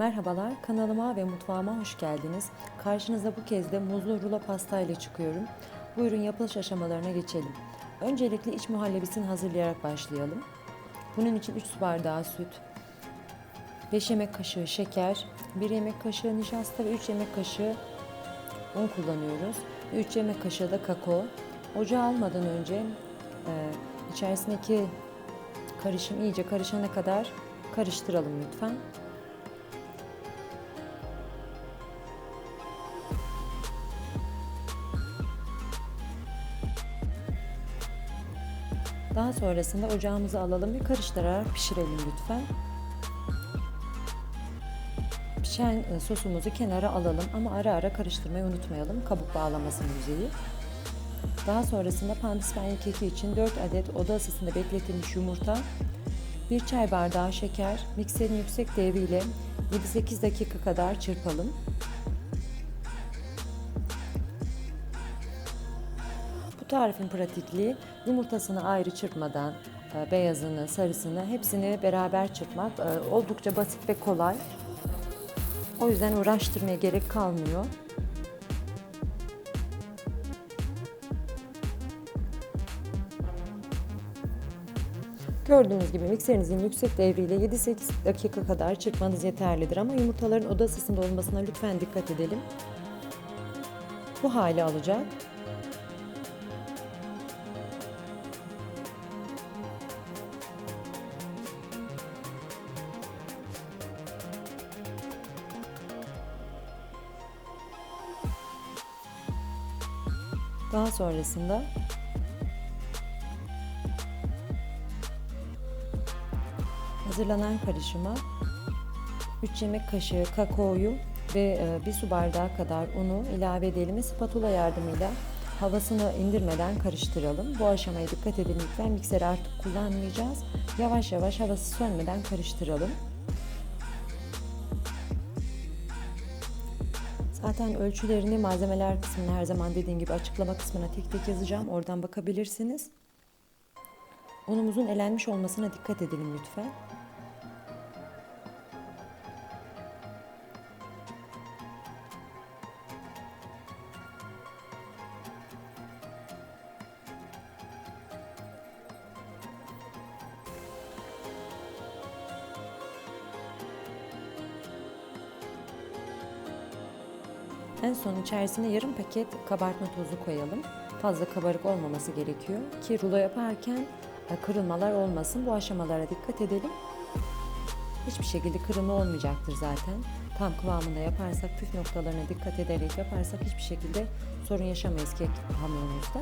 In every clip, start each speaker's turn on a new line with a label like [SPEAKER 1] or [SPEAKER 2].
[SPEAKER 1] Merhabalar, kanalıma ve mutfağıma hoş geldiniz. Karşınıza bu kez de muzlu rulo pasta ile çıkıyorum. Buyurun yapılış aşamalarına geçelim. Öncelikle iç muhallebisini hazırlayarak başlayalım. Bunun için 3 su bardağı süt, 5 yemek kaşığı şeker, 1 yemek kaşığı nişasta ve 3 yemek kaşığı un kullanıyoruz. 3 yemek kaşığı da kakao. Ocağa almadan önce e, içerisindeki karışım iyice karışana kadar karıştıralım lütfen. Daha sonrasında ocağımıza alalım ve karıştırarak pişirelim lütfen. Pişen e, sosumuzu kenara alalım ama ara ara karıştırmayı unutmayalım. Kabuk bağlamasın yüzeyi. Daha sonrasında pandispenye keki için 4 adet oda ısısında bekletilmiş yumurta, 1 çay bardağı şeker, mikserin yüksek devriyle 7-8 dakika kadar çırpalım. Tarifin pratikliği yumurtasını ayrı çırpmadan e, beyazını, sarısını hepsini beraber çırpmak e, oldukça basit ve kolay. O yüzden uğraştırmaya gerek kalmıyor. Gördüğünüz gibi mikserinizin yüksek devriyle 7-8 dakika kadar çırpmanız yeterlidir ama yumurtaların oda ısısında olmasına lütfen dikkat edelim. Bu hali alacak. Daha sonrasında hazırlanan karışıma 3 yemek kaşığı kakaoyu ve 1 su bardağı kadar unu ilave edelim ve spatula yardımıyla havasını indirmeden karıştıralım. Bu aşamaya dikkat edin lütfen. Mikseri artık kullanmayacağız. Yavaş yavaş havası sönmeden karıştıralım. Zaten ölçülerini malzemeler kısmına her zaman dediğim gibi açıklama kısmına tek tek yazacağım. Oradan bakabilirsiniz. Unumuzun elenmiş olmasına dikkat edelim lütfen. En son içerisine yarım paket kabartma tozu koyalım. Fazla kabarık olmaması gerekiyor ki rulo yaparken e, kırılmalar olmasın. Bu aşamalara dikkat edelim. Hiçbir şekilde kırılma olmayacaktır zaten. Tam kıvamında yaparsak, püf noktalarına dikkat ederek yaparsak hiçbir şekilde sorun yaşamayız kek hamurumuzda.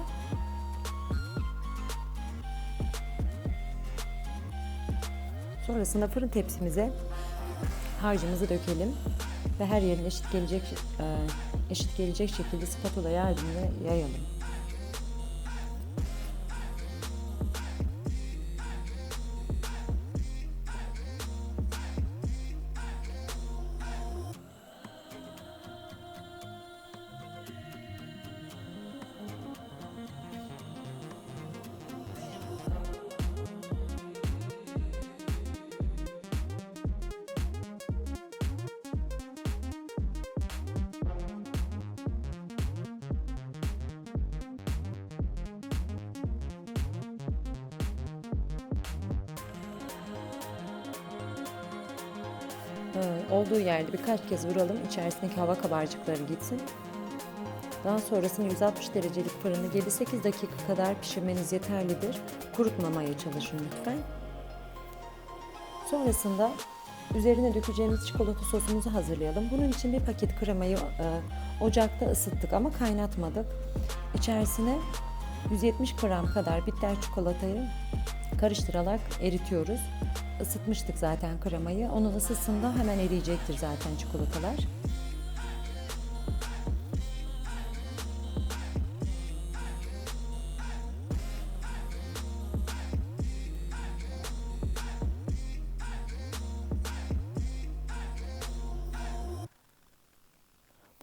[SPEAKER 1] Sonrasında fırın tepsimize harcımızı dökelim ve her yerine eşit gelecek e, eşit gelecek şekilde spatula yardımıyla yayalım. Olduğu yerde birkaç kez vuralım. İçerisindeki hava kabarcıkları gitsin. Daha sonrasında 160 derecelik fırını 7-8 dakika kadar pişirmeniz yeterlidir. Kurutmamaya çalışın lütfen. Sonrasında üzerine dökeceğimiz çikolata sosumuzu hazırlayalım. Bunun için bir paket kremayı e, ocakta ısıttık ama kaynatmadık. İçerisine 170 gram kadar bitter çikolatayı karıştırarak eritiyoruz. Isıtmıştık zaten kremayı. Onun ısısında hemen eriyecektir zaten çikolatalar.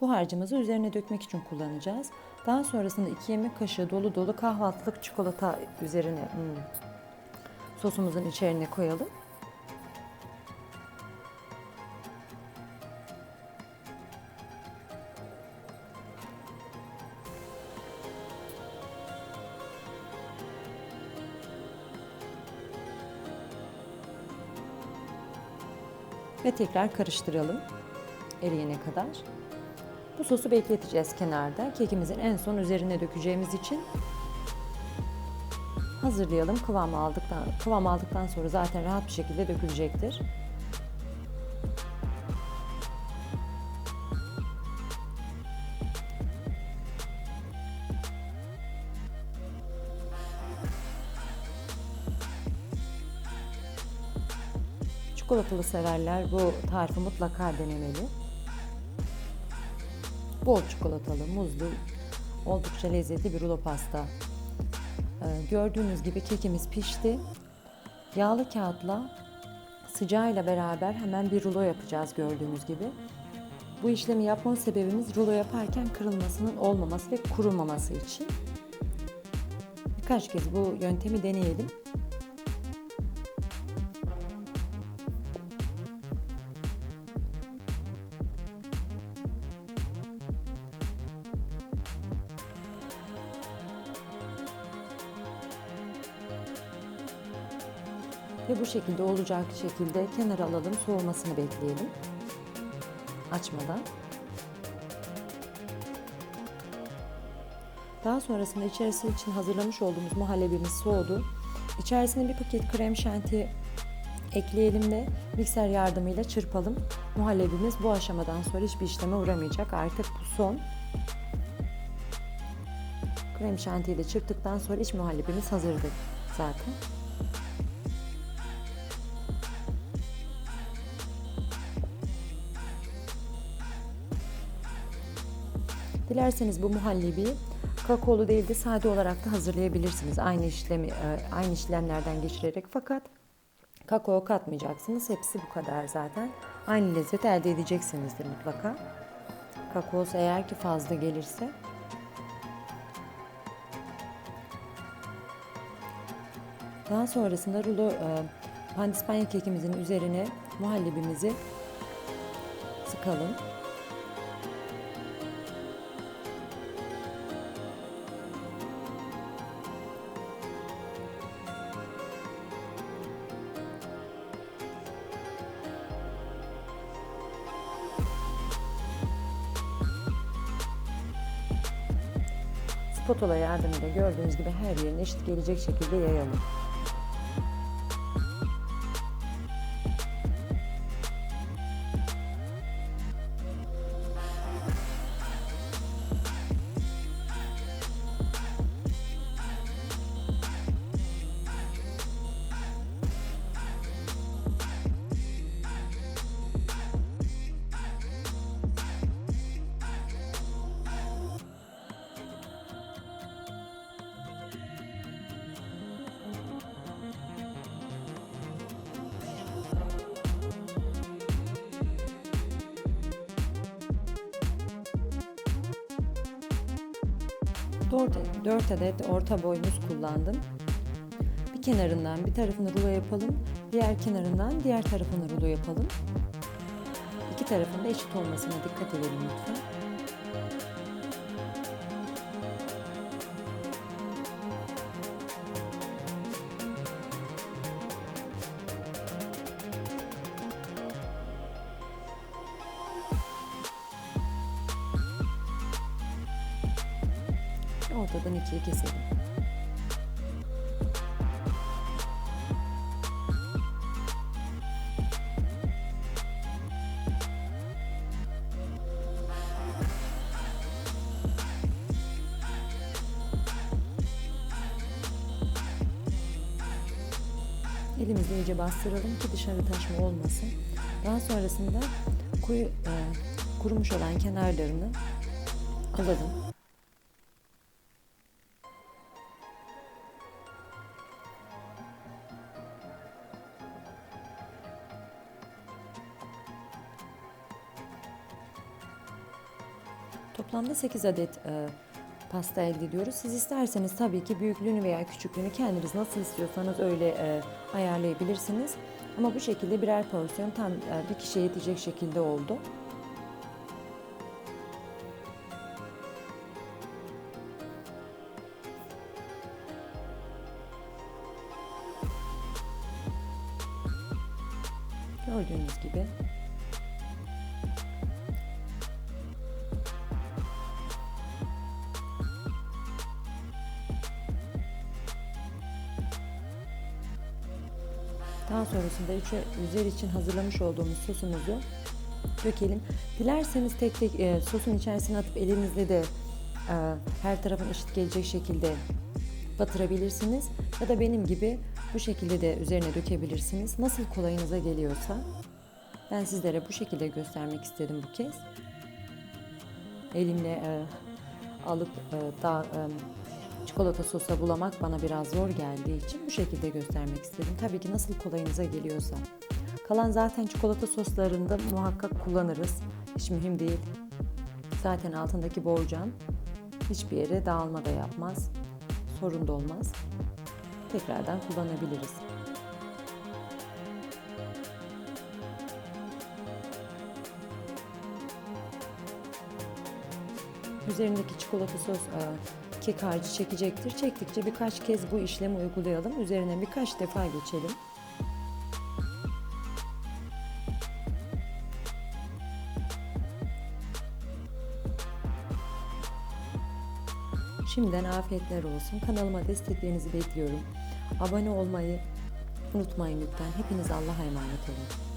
[SPEAKER 1] Bu harcımızı üzerine dökmek için kullanacağız. Daha sonrasında 2 yemek kaşığı dolu dolu kahvaltılık çikolata üzerine hmm, sosumuzun içerisine koyalım. Ve tekrar karıştıralım eriyene kadar. Bu sosu bekleteceğiz kenarda. Kekimizin en son üzerine dökeceğimiz için hazırlayalım. Kıvam aldıktan kıvam aldıktan sonra zaten rahat bir şekilde dökülecektir. Çikolatalı severler bu tarifi mutlaka denemeli. Bol çikolatalı, muzlu, oldukça lezzetli bir rulo pasta. Ee, gördüğünüz gibi kekimiz pişti. Yağlı kağıtla sıcağıyla beraber hemen bir rulo yapacağız gördüğünüz gibi. Bu işlemi yapma sebebimiz rulo yaparken kırılmasının olmaması ve kurumaması için. Birkaç kez bu yöntemi deneyelim. Ve bu şekilde olacak şekilde kenara alalım, soğumasını bekleyelim. Açmadan. Daha sonrasında içerisi için hazırlamış olduğumuz muhallebimiz soğudu. İçerisine bir paket krem şanti ekleyelim ve mikser yardımıyla çırpalım. Muhallebimiz bu aşamadan sonra hiçbir işleme uğramayacak. Artık bu son. Krem şantiyi de çırptıktan sonra iç muhallebimiz hazırdır zaten. Dilerseniz bu muhallebiyi kakaolu değil de sade olarak da hazırlayabilirsiniz. Aynı işlemi e, aynı işlemlerden geçirerek fakat kakao katmayacaksınız. Hepsi bu kadar zaten. Aynı lezzet elde edeceksinizdir mutlaka. Kakaosu eğer ki fazla gelirse Daha sonrasında rulo e, pandispanya kekimizin üzerine muhallebimizi sıkalım. Spatula yardımıyla gördüğünüz gibi her yerine eşit gelecek şekilde yayalım. 4 adet orta boy muz kullandım. Bir kenarından bir tarafını rulo yapalım. Diğer kenarından diğer tarafını rulo yapalım. İki tarafında eşit olmasına dikkat edelim lütfen. Ortadan ikiye keselim. Elimizle iyice bastıralım ki dışarı taşma olmasın. Daha sonrasında kuyu, e, kurumuş olan kenarlarını alalım. Toplamda 8 adet e, pasta elde ediyoruz. Siz isterseniz tabii ki büyüklüğünü veya küçüklüğünü kendiniz nasıl istiyorsanız öyle e, ayarlayabilirsiniz. Ama bu şekilde birer porsiyon tam e, bir kişiye yetecek şekilde oldu. Gördüğünüz gibi. Daha sonrasında üçe, üzeri için hazırlamış olduğumuz sosumuzu dökelim. Dilerseniz tek tek e, sosun içerisine atıp elinizle de e, her tarafın eşit gelecek şekilde batırabilirsiniz. Ya da benim gibi bu şekilde de üzerine dökebilirsiniz. Nasıl kolayınıza geliyorsa. Ben sizlere bu şekilde göstermek istedim bu kez. Elimle e, alıp e, daha e, çikolata sosa bulamak bana biraz zor geldiği için bu şekilde göstermek istedim. Tabii ki nasıl kolayınıza geliyorsa. Kalan zaten çikolata soslarında muhakkak kullanırız. Hiç mühim değil. Zaten altındaki borcam hiçbir yere dağılma da yapmaz. Sorun da olmaz. Tekrardan kullanabiliriz. Üzerindeki çikolata sos e, kek harcı çekecektir. Çektikçe birkaç kez bu işlemi uygulayalım. Üzerine birkaç defa geçelim. Şimdiden afiyetler olsun. Kanalıma desteklerinizi bekliyorum. Abone olmayı unutmayın lütfen. Hepiniz Allah'a emanet olun.